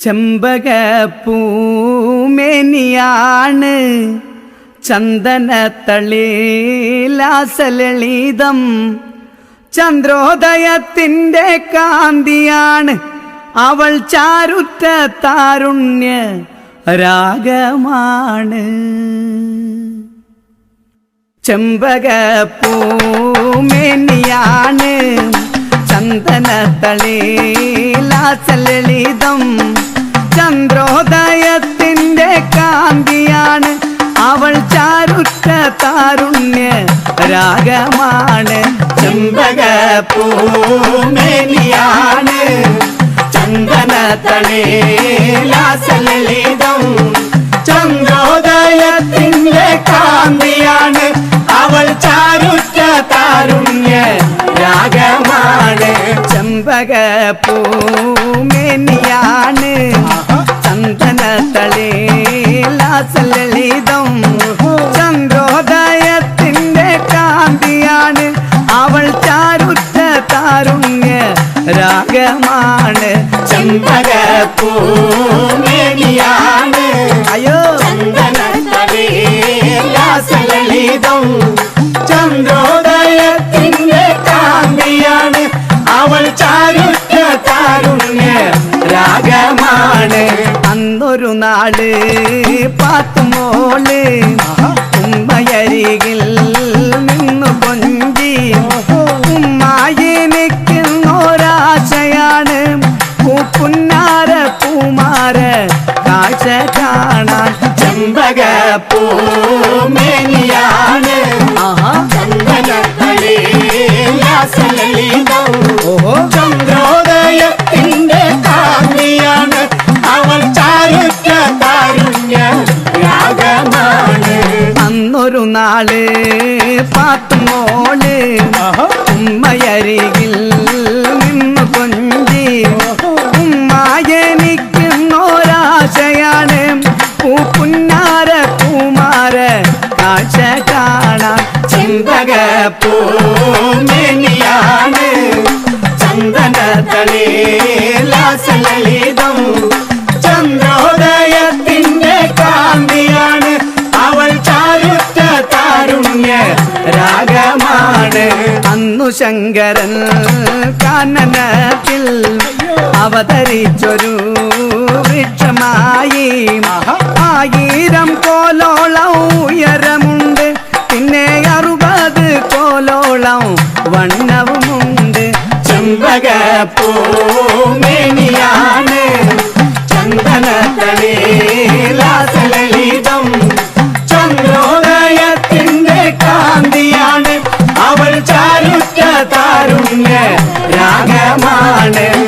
ചെമ്പകപ്പൂമേനിയാണ് ചന്ദനത്തളിലാസലളിതം ചന്ദ്രോദയത്തിന്റെ കാന്തിയാണ് അവൾ ചാരുറ്റ താരുണ്യ രാഗമാണ്. ചെമ്പകപ്പൂമേനിയാണ് ചന്ദനത്തളിലാസലളിതം ചന്ദ്രോദയത്തിന്റെ കാന്തിയാണ്. അവൾ ചാരുറ്റ താരുണ്യ രാഗമാണ്. ചെമ്പകപ്പൂമേനിയാണ് ചന്ദനത്തളിലാസലളിതം ചന്ദ്രോദയത്തിന്റെ കാന്തിയാണ്. അവൾ ചാരുറ്റ താരുണ്യ രാഗമാണ്. ചെമ്പകപ്പൂമേനിയാണ് രാഗമാണ് പൂമേനിയാണ് അയ്യോ. ചന്ദനീതം ചന്ദ്രോദയത്തിന്റെ കാന്തിയാണ്. അവൾ ചാരുറ്റ താരുണ്യ രാഗമാണ്. അന്നൊരു നാൾ പാത്തുമോൾ ഉമ്മയരികിൽ അന്നൊരു നാൾ പാത്തുമോൾ ഉമ്മയരികിൽ നിന്ന് കൊഞ്ചി. ഉമ്മായെനിക്കുന്നോരാശയാണ്. പൂപ്പുന്നാര പൂമാര കാഴ്ച കാണാൻ ചിന്തക പൂമേനിയാണ് ചന്ദന തളിലാസലളിതം ചന്ദ്രോദയത്തിന്റെ ശങ്കരൻ കാനനത്തിൽ അവതരിച്ചൊരു വൃക്ഷമായി ആയിരം കോലോളം ഉയരമുണ്ട് പിന്നെ അറുപത് കോലോളം വണ്ണവുമുണ്ട് ചെമ്പക പൂമേനിയാണ് ചന്ദന താരുണ്യ രാഗമാണ്.